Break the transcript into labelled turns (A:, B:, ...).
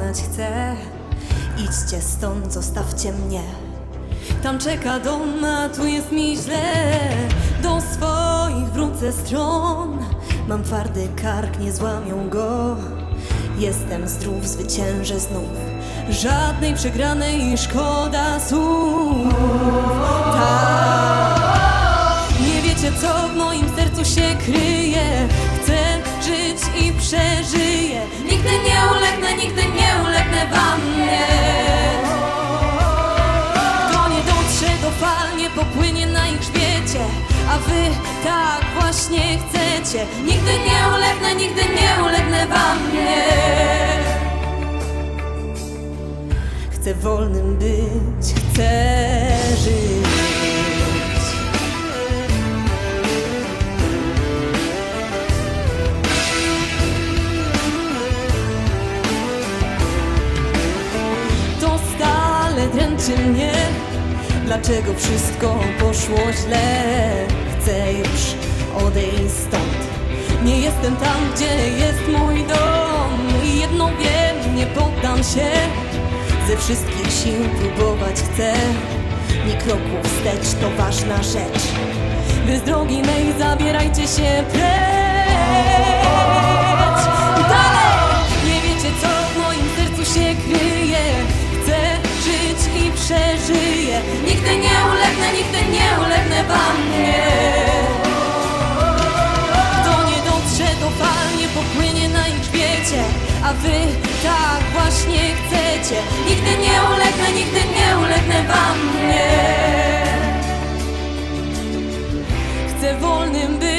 A: poznać chcę. Idźcie stąd, zostawcie mnie. Tam czeka dom, a tu jest mi źle. Do swoich wrócę stron. Mam twardy kark, nie złamią go. Jestem zdrów, zwyciężę znów. Żadnej przegranej szkoda słów. Tak. Nie wiecie, co w moim sercu się kryje. Chcę żyć i przeżyję. Nigdy nie ulegnę, nigdy nie ulegnę wam nie. Kto nie dotrze do fal, nie popłynie na ich grzbiecie. A wy tak właśnie chcecie. Nigdy nie ulegnę, nigdy nie ulegnę wam nie. Chcę wolnym być, chcę żyć. Mnie Dlaczego wszystko poszło źle? Chcę już odejść stąd. Nie jestem tam, gdzie jest mój dom. I jedno wiem, nie poddam się. Ze wszystkich sił próbować chcę. Nie kroku wstecz, to ważna rzecz. Wy z drogi mej zabierajcie się precz. Dalej! Nie wiecie co w moim sercu się kryje przeżyję Nigdy nie ulegnę, nigdy nie ulegnę wam nie. Kto nie dotrze do fal, nie popłynie na ich grzbiecie A wy tak właśnie chcecie. Nigdy nie ulegnę, nigdy nie ulegnę wam nie. Chcę wolnym być